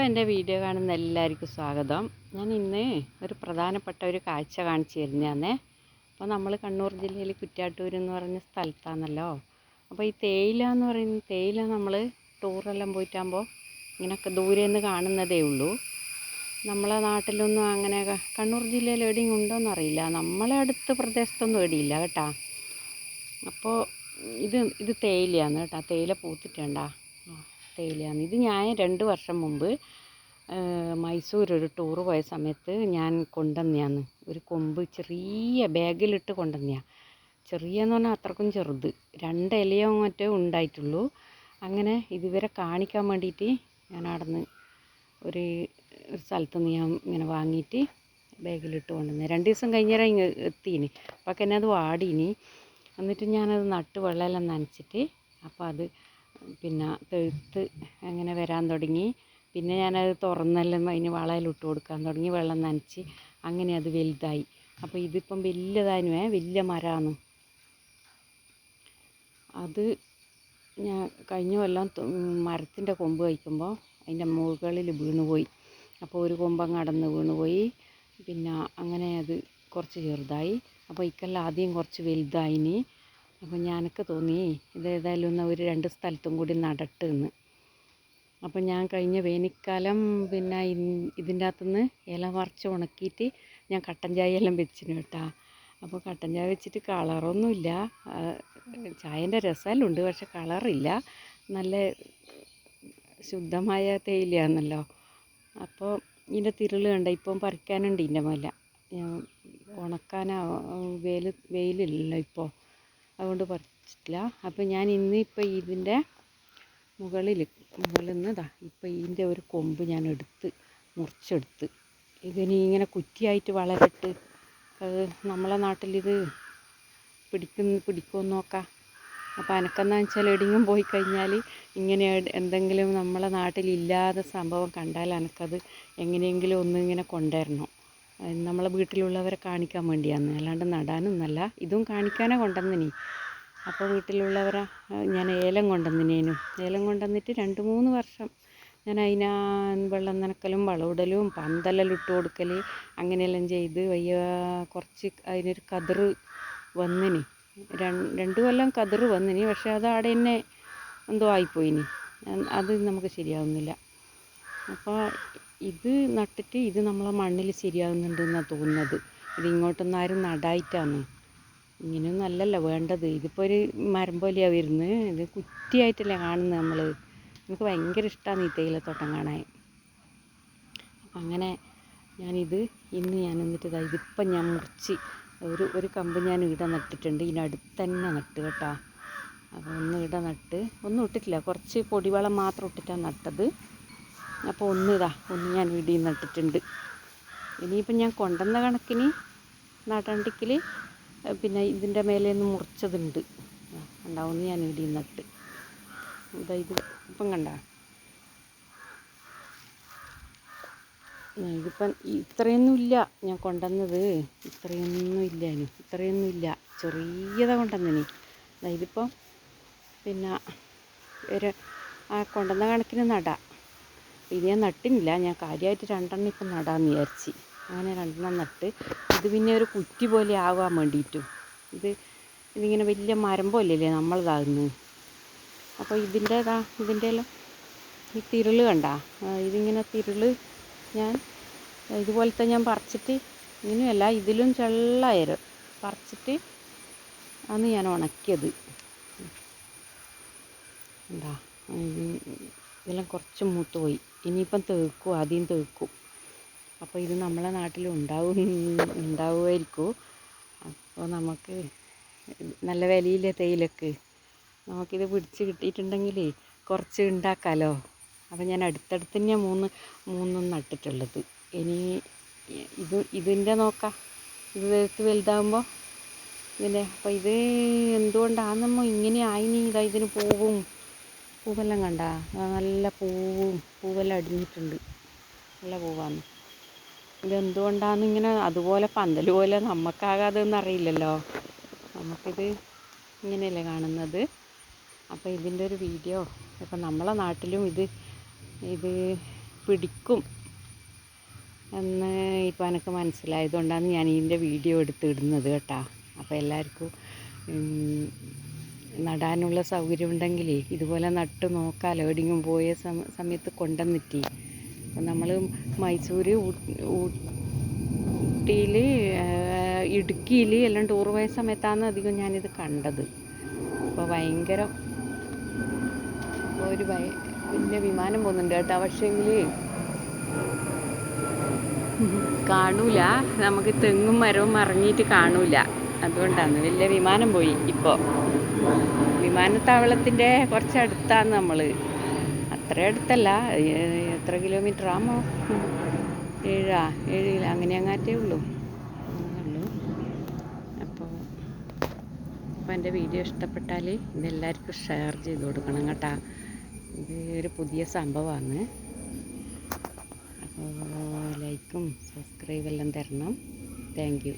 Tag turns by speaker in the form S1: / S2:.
S1: അപ്പോൾ എന്റെ വീഡിയോ കാണുന്ന എല്ലാവർക്കും സ്വാഗതം. ഞാൻ ഇന്ന് ഒരു പ്രധാനപ്പെട്ട ഒരു കാഴ്ച കാണിച്ചു തരുന്നതാണേ അപ്പോൾ നമ്മൾ കണ്ണൂർ ജില്ലയിൽ കുറ്റാട്ടൂർ എന്ന് പറഞ്ഞ സ്ഥലത്താണല്ലോ. അപ്പോൾ ഈ തേയില എന്ന് പറയുന്ന തേയില നമ്മൾ ടൂറെല്ലാം പോയിട്ടാകുമ്പോൾ ഇങ്ങനെയൊക്കെ ദൂരെ നിന്ന് കാണുന്നതേ ഉള്ളൂ. നമ്മളെ നാട്ടിലൊന്നും അങ്ങനെ കണ്ണൂർ ജില്ലയിൽ എവിടെയും ഉണ്ടോയെന്ന് അറിയില്ല. നമ്മളെ അടുത്ത പ്രദേശത്തൊന്നും എവിടെയില്ല കേട്ടോ. അപ്പോൾ ഇത് ഇത് തേയിലയാണ് കേട്ടോ. തേയില പൂത്തിട്ടുണ്ടാ. തേയിലയാണ് ഇത് ഞാൻ രണ്ട് വർഷം മുമ്പ് മൈസൂർ ഒരു ടൂറ് പോയ സമയത്ത് ഞാൻ കൊണ്ടുവന്നതാണ്. ഒരു കൊമ്പ് ചെറിയ ബാഗിലിട്ട് കൊണ്ടുവന്നതാണ് ചെറിയെന്ന് പറഞ്ഞാൽ അത്രക്കും ചെറുത്. രണ്ട് ഇലയോ മറ്റോ ഉണ്ടായിട്ടുള്ളൂ. അങ്ങനെ ഇതുവരെ കാണിക്കാൻ വേണ്ടിയിട്ട് ഞാൻ അവിടുന്ന് ഒരു ഒരു സ്ഥലത്ത് നിന്ന് ഞാൻ ഇങ്ങനെ വാങ്ങിയിട്ട് ബാഗിലിട്ട് കൊണ്ടുവന്നത്. രണ്ട് ദിവസം കഴിഞ്ഞാൽ ഇങ്ങ് എത്തിയിന് അപ്പോൾ എന്നെ അത് വാടീനി. എന്നിട്ട് ഞാനത് നട്ട് വെള്ളമെല്ലാം നനച്ചിട്ട് അപ്പോൾ അത് പിന്നെ തെഴുത്ത് അങ്ങനെ വരാൻ തുടങ്ങി. പിന്നെ ഞാനത് തുറന്നെല്ലാം അതിന് വളമെല്ലാം ഇട്ട് കൊടുക്കാൻ തുടങ്ങി. വെള്ളം നനച്ച് അങ്ങനെ അത് വലുതായി. അപ്പോൾ ഇതിപ്പം വലിയതാനുവേ വലിയ മരമാണ് അത് ഞാൻ കഴിഞ്ഞ കൊല്ലം മരത്തിന്റെ കൊമ്പ് കഴിക്കുമ്പോൾ അതിന്റെ മുകളിൽ വീണുപോയി. അപ്പോൾ ഒരു കൊമ്പം കടന്ന് വീണുപോയി. പിന്നെ അങ്ങനെ അത് കുറച്ച് ചെറുതായി. അപ്പോൾ ഇക്കെല്ലാം ആദ്യം കുറച്ച് വലുതായിനി. അപ്പോൾ ഞാനൊക്കെ തോന്നി ഇത് ഏതായാലും ഒന്ന് ഒരു രണ്ട് സ്ഥലത്തും കൂടി നടട്ട് എന്ന് അപ്പോൾ ഞാൻ കഴിഞ്ഞ വേനൽക്കാലം പിന്നെ ഇതിന്റെ അകത്തുനിന്ന് ഇല മറിച്ച് ഉണക്കിയിട്ട് ഞാൻ കട്ടൻ ചായ എല്ലാം വെച്ചിന് കേട്ടാ. അപ്പോൾ കട്ടൻ ചായ വെച്ചിട്ട് കളറൊന്നുമില്ല. ചായന്റെ ഉണ്ട് പക്ഷെ കളറില്ല. നല്ല ശുദ്ധമായ തേയിലയാണല്ലോ. അപ്പോൾ ഇതിന്റെ തിരുൾ കണ്ട ഇപ്പം പറിക്കാനുണ്ട് ഇതിന്റെ മല. ഉണക്കാനാ വെയിൽ വെയിലില്ലല്ലോ ഇപ്പോൾ അതുകൊണ്ട് പറിച്ചിട്ടില്ല. അപ്പോൾ ഞാൻ ഇന്ന് ഇപ്പോൾ ഇതിന്റെ മുകളിൽ മുകളിൽ നിന്ന് ഇതാ ഇപ്പോൾ ഇതിന്റെ ഒരു കൊമ്പ് ഞാൻ എടുത്ത് മുറിച്ചെടുത്ത്. ഇതിനി ഇങ്ങനെ കുറ്റിയായിട്ട് വളരട്ട് അത് നമ്മളെ നാട്ടിലിത് പിടിക്കുന്ന പിടിക്കുമെന്ന് നോക്കാം. അപ്പോൾ എനക്കെന്താ വെച്ചാൽ എവിടെയെങ്കിലും പോയി കഴിഞ്ഞാൽ ഇങ്ങനെ എന്തെങ്കിലും നമ്മളെ നാട്ടിലില്ലാത്ത സംഭവം കണ്ടാൽ എനക്കത് എങ്ങനെയെങ്കിലും ഒന്നിങ്ങനെ കൊണ്ടുവരണം. നമ്മളെ വീട്ടിലുള്ളവരെ കാണിക്കാൻ വേണ്ടിയാണ്. അല്ലാണ്ട് നടാനൊന്നല്ല ഇതും കാണിക്കാനാ കൊണ്ടുവന്നിനി. അപ്പോൾ വീട്ടിലുള്ളവരെ ഞാൻ ഏലം കൊണ്ടുവന്നിനേനു. ഏലം കൊണ്ടുവന്നിട്ട് രണ്ട് മൂന്ന് വർഷം ഞാൻ അതിനാ വെള്ളം നനക്കലും വളമിടലും പന്തലെല്ലാം ഇട്ട് കൊടുക്കൽ അങ്ങനെയെല്ലാം ചെയ്ത് വയ്യ കുറച്ച് അതിനൊരു കതിറ് വന്നിനി. രണ്ട് കൊല്ലം കതിറ് വന്നിനി. പക്ഷേ അത് അവിടെ തന്നെ എന്തോ ആയിപ്പോയിനി. അത് നമുക്ക് ശരിയാവുന്നില്ല. അപ്പോൾ ഇത് നട്ടിട്ട് ഇത് നമ്മളെ മണ്ണിൽ ശരിയാവുന്നുണ്ടെന്നാണ് തോന്നുന്നത്. ഇത് ഇങ്ങോട്ടൊന്നും ആരും നടായിട്ടാണ്. ഇങ്ങനെയൊന്നും അല്ലല്ലോ വേണ്ടത്. ഇതിപ്പോൾ ഒരു മരം പോലെയാണ് വരുന്നത് ഇത് കുറ്റിയായിട്ടല്ലേ കാണുന്നത് നമ്മൾ എനിക്ക് ഭയങ്കര ഇഷ്ടമാണ് ഈ തേയിലത്തോട്ടം കാണാൻ. അപ്പം അങ്ങനെ ഞാനിത് ഇന്ന് ഞാൻ എന്നിട്ട് ഇതാ ഇതിപ്പം ഞാൻ മുറിച്ച് ഒരു ഒരു കമ്പ് ഞാൻ ഇവിടെ നട്ടിട്ടുണ്ട്. ഇതിനടുത്ത് തന്നെ നട്ട് കേട്ടോ. അപ്പോൾ ഒന്ന് ഇട നട്ട് ഒന്നും ഇട്ടിട്ടില്ല. കുറച്ച് പൊടിവളം മാത്രം ഇട്ടിട്ടാണ് നട്ടത്. അപ്പോൾ ഒന്ന് ഇതാ ഒന്ന് ഞാൻ ഇടിയിൽ നട്ടിട്ടുണ്ട് ഇനിയിപ്പം ഞാൻ കൊണ്ടുവന്ന കണക്കിന് നടണ്ടിക്കിൽ പിന്നെ ഇതിന്റെ മേലെ ഒന്ന് മുറിച്ചതുണ്ട്. ഉണ്ടാവുമെന്ന് ഞാൻ ഇടിയിൽ നട്ട് ഇതാ ഇത് ഇപ്പം കണ്ട. ഇതിപ്പം ഇത്രയൊന്നും ഇല്ല ഞാൻ കൊണ്ടുവന്നത്. ഇത്രയൊന്നും ഇല്ല ഇത്രയൊന്നും ഇല്ല. ചെറിയതാണ് കൊണ്ടുവന്നിനി. ഇതിപ്പം പിന്നെ ഒരു ആ കൊണ്ടുവന്ന കണക്കിന് നടാം. ഇത് ഞാൻ നട്ടിനില്ല ഞാൻ കാര്യമായിട്ട് രണ്ടെണ്ണം ഇപ്പം നടാമെന്ന് വിചാരിച്ച്. അങ്ങനെ രണ്ടെണ്ണം നട്ട് ഇത് പിന്നെ ഒരു കുറ്റി പോലെ ആവാൻ വേണ്ടിയിട്ടും ഇത് ഇതിങ്ങനെ വലിയ മരം പോലെയല്ലേ നമ്മളിതാകുന്നത് അപ്പോൾ ഇതിന്റെ ഇതാ ഇതിന്റെ എല്ലാം ഈ തിരുൾ കണ്ട? ഇതിങ്ങനെ തിരുൾ ഞാൻ ഇതുപോലത്തെ ഞാൻ പറിച്ചിട്ട് ഇങ്ങനെയല്ല ഇതിലും ചെള്ളായിരം പറിച്ചിട്ട് അന്ന് ഞാൻ ഉണക്കിയത്. എന്താ ഇതെല്ലാം കുറച്ച് മൂത്ത് പോയി ഇനിയിപ്പം തേക്കും ആദ്യം തേക്കും. അപ്പോൾ ഇത് നമ്മളെ നാട്ടിൽ ഉണ്ടാവും ഉണ്ടാവുമായിരിക്കും. അപ്പോൾ നമുക്ക് നല്ല വിലയില്ലേ തേയിലക്ക്? നമുക്കിത് പിടിച്ച് കിട്ടിയിട്ടുണ്ടെങ്കിൽ കുറച്ച് ഉണ്ടാക്കാമല്ലോ അപ്പോൾ ഞാൻ അടുത്തടുത്ത് തന്നെയാണ് മൂന്ന് മൂന്നും നട്ടിട്ടുള്ളത് ഇനി ഇത് ഇതിന്റെ നോക്കാം. ഇത് വെളുത്ത് വലുതാകുമ്പോൾ ഇതിന്റെ അപ്പോൾ ഇത് എന്തുകൊണ്ടാണെന്നമ്മോ ഇങ്ങനെ ആയിനി ഇതാ ഇതിന് പൂവും പൂവെല്ലാം കണ്ട? നല്ല പൂവും പൂവെല്ലാം അടിഞ്ഞിട്ടുണ്ട്. നല്ല പൂവാണ് ഇതെന്തുകൊണ്ടാണ് ഇങ്ങനെ അതുപോലെ പന്തൽ പോലെ നമുക്കാകാതെ അറിയില്ലല്ലോ. നമുക്കിത് ഇങ്ങനെയല്ലേ കാണുന്നത്. അപ്പോൾ ഇതിന്റെ ഒരു വീഡിയോ. ഇപ്പം നമ്മളെ നാട്ടിലും ഇത് ഇത് പിടിക്കും എന്ന് ഇപ്പം എനിക്ക് മനസ്സിലായതുകൊണ്ടാണ് ഞാൻ ഇതിന്റെ വീഡിയോ എടുത്ത് ഇടുന്നത് കേട്ടോ. അപ്പോൾ എല്ലാവർക്കും നടാനുള്ള സൗകര്യം ഉണ്ടെങ്കിൽ ഇതുപോലെ നട്ട് നോക്കാമല്ലോ എവിടെയെങ്കിലും പോയ സമ സമയത്ത് കൊണ്ടുവന്നിട്ടി. അപ്പം നമ്മൾ മൈസൂർ ഊട്ടിയിൽ ഇടുക്കിയിൽ എല്ലാം ടൂർ പോയ സമയത്താണ് അധികം ഞാനിത് കണ്ടത്. അപ്പോൾ ഭയങ്കര ഒരു ഭയ പിന്നെ വിമാനം പോകുന്നുണ്ട് കേട്ടോ. പക്ഷേങ്കിൽ കാണൂല. നമുക്ക് തെങ്ങും മരവും മറങ്ങിയിട്ട് കാണൂല. അതുകൊണ്ടാണ്. വലിയ വിമാനം പോയി ഇപ്പോൾ വിമാനത്താവളത്തിന്റെ കുറച്ച് അടുത്താണ് നമ്മൾ അത്ര അടുത്തല്ല എത്ര കിലോമീറ്റർ? ആമോ ഏഴാ ഏഴ് കിലോ അങ്ങനെ അങ്ങാറ്റേ ഉള്ളൂ. ഉള്ളൂ അപ്പോൾ അപ്പോൾ എന്റെ വീഡിയോ ഇഷ്ടപ്പെട്ടാൽ ഇതെല്ലാവർക്കും ഷെയർ ചെയ്ത് കൊടുക്കണം കേട്ടാ. ഇത് ഒരു പുതിയ സംഭവമാണ്. അപ്പോൾ ലൈക്കും സബ്സ്ക്രൈബെല്ലാം തരണം. Thank you.